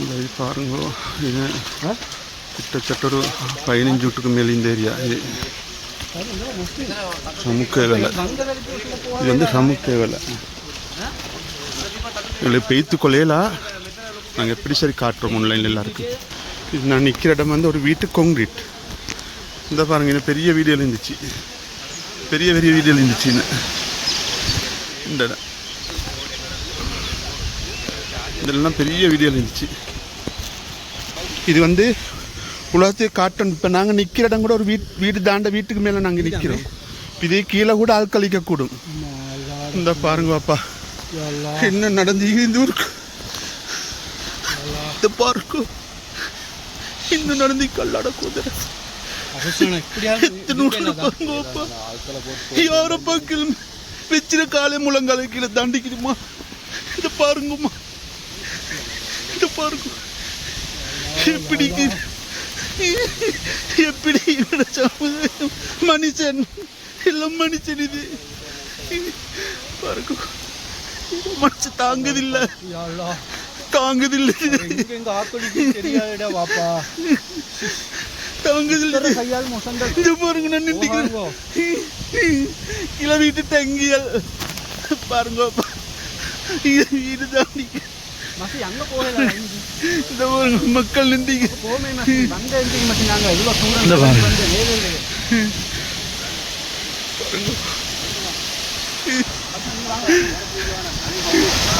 இந்த இது பாருங்க இது கிட்டத்தட்ட ஒரு பதினஞ்சு வீட்டுக்கு மேலே இந்த ஏரியா. இது சமுக்க வேலை. இது வந்து சமுக்க வேலை. இதில் பெய்த்து கொலையலா நாங்கள் எப்படி சரி காட்டுறோம் ஆன்லைனில் எல்லாருக்கும். இது நான் நிற்கிற இடம் வந்து ஒரு வீட்டு கொங்கிரீட் இந்த பாருங்கள் இந்த பெரிய வீடியோவில் இருந்துச்சு. பெரிய பெரிய வீடியோவில் இருந்துச்சு இந்த இடம். இதெல்லாம் பெரிய வீடியோ இருந்துச்சு. இது வந்து உலகத்துக்கு காட்டன். இப்போ நாங்கள் நிற்கிற இடம் கூட ஒரு வீட் வீடு தாண்ட வீட்டுக்கு மேலே நாங்கள் நிற்கிறோம் இதே கீழே கூட ஆட்களிக்கக்கூடும் இந்த பாருங்க பாப்பா. என்ன நடந்து இந்த ஊருக்கு இந்த பாருங்க. இன்னும் நடந்து கல்லாட குதிரை. எத்தனை ஊர்ல பாருங்க பாப்பா. காலை முழங்கால கீழே தாண்டிக்கிடுமா இத பாருங்கம்மா. இத பாருங்க எப்படி? எப்படி மனுஷன். எல்லாம் மனுஷன் இது. பாருங்க. மனசு தாங்குதில்ல. தாங்குதில்ல தாங்குதில்ல கையால் முசந்த இது பாருங்க நான் நின்றுக்கிறேன். கீழே வீட்டு தங்கியல். பாருங்க அப்பா. இது போகல இந்த பாருங்க மக்கள் நின்றீங்க போமே மசி வந்த எந்திக்கு மசி நாங்க இவ்வளவு தூரம் இந்த பாருங்க. வந்து நேரில்